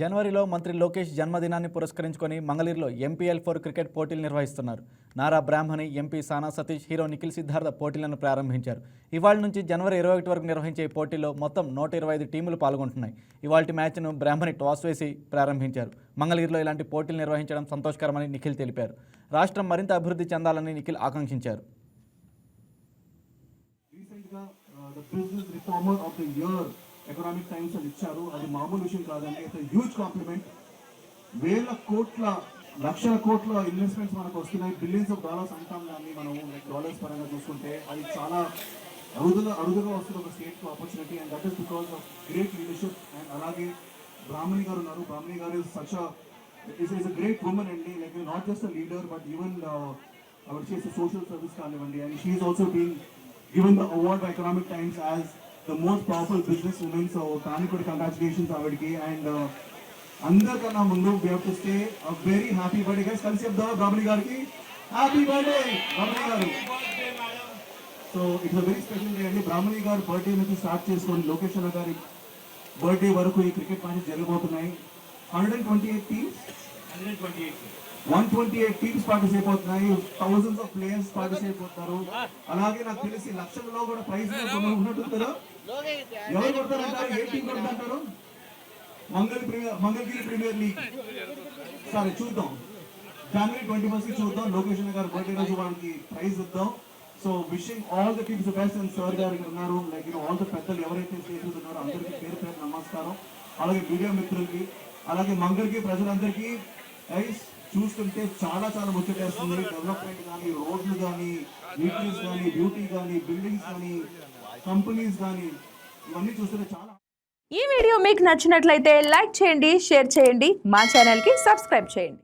జనవరిలో మంత్రి లోకేష్ జన్మదినాన్ని పురస్కరించుకొని మంగళీరులో ఎంపీఎల్ ఫోర్ క్రికెట్ పోటీలు నిర్వహిస్తున్నారు. Nara Brahmani M P Sana Satish hero Nikhil Siddhartha పోటీలను ప్రారంభించారు. ఇవాళ నుంచి జనవరి ఇరవై ఒకటి వరకు నిర్వహించే పోటీలో మొత్తం నూట ఇరవై ఐదు టీములు పాల్గొంటున్నాయి. ఇవాళ మ్యాచ్ను బ్రాహ్మణి టాస్ వేసి ప్రారంభించారు. మంగళగిరిలో ఇలాంటి పోటీలు నిర్వహించడం సంతోషకరమని నిఖిల్ తెలిపారు. రాష్ట్రం మరింత అభివృద్ధి చెందాలని నిఖిల్ ఆకాంక్షించారు. Recent the business reformer of the year Economic Times అని ఇచ్చారు. అది మామూలు విషయం కాదండి. ఇట్స్ హ్యూజ్ కాంప్లిమెంట్ వేల కోట్ల లక్షల కోట్ల ఇన్వెస్ట్మెంట్స్ మనకు వస్తున్నాయి. బిలియన్స్ ఆఫ్ డాలర్స్ అంటాం కానీ మనం లైక్ డాలర్స్ పరంగా చూసుకుంటే అది చాలా అరుదుగా అరుదుగా వస్తున్న ఒక state opportunity and that is because of great leadership and అలాగే బ్రాహ్మణి గారు ఉన్నారు. Brahmani garu is such is is a great women అండి. Like not just a leader but even ఆవిడ చేసే సోషల్ సర్వీస్ కానివ్వండి. And she's also been given the award Economic Times as the most powerful business woman. So, దానికి కూడా congratulations ఆవిడకి and అందరికన్నా ముందు we have to stay a very happy birthday guys కలిసి చెప్దాం బ్రాహ్మణి గారికి? Happy birthday Brahmani garu. So it's very special day అండి బ్రాహ్మణి గారు బర్త్డే నుంచి స్టార్ట్ చేసుకొని లోకేష్ అన్న గారి బర్త్డే వరకు ఈ క్రికెట్ మ్యాచెస్ జరగబోతున్నాయి. Hundred and twenty eight teams one twenty eight teams participate అవుతున్నాయి. థౌసండ్స్ ఆఫ్ ప్లేయర్స్ పార్టిసిపేట్ అవుతారు. అలాగే నాకు తెలిసి లక్షల్లో కూడా ప్రైజ్ ఉన్నట్టుంటారు ఎవరు? కొడతారంటారు? ఏ team కొడతారంటారు? Mangala premier Mangalagiri premier league. సరే చూద్దాం. జనవరి ట్వంటీ ఫస్ట్ చూద్దాం. లోకేషన్ గారు బర్త్డే రోజు వాళ్ళకి ప్రైజ్ ఇద్దాం. So wishing all the teams best and sir garu ఉన్నారు. లైక్ ఆల్ ద పెద్దలు ఎవరైతే ఉన్నారో అందరికీ పేరు పేరు నమస్కారం. అలాగే మీడియా మిత్రులకి అలాగే మంగళగిరి ప్రజలందరికీ ఐస్ చూస్తుంటే చాలా చాలా ముచ్చటేస్తుంది డెవలప్మెంట్ కానీ రోడ్లు కానీ నీట్నెస్ కానీ బ్యూటీ కానీ బిల్డింగ్స్ కానీ కంపెనీస్ కానీ ఇవన్నీ చూస్తుంటే చాలా ఈ వీడియో మీకు నచ్చినట్లయితే లైక్ చేయండి షేర్ చేయండి మా ఛానల్కి సబ్స్క్రైబ్ చేయండి.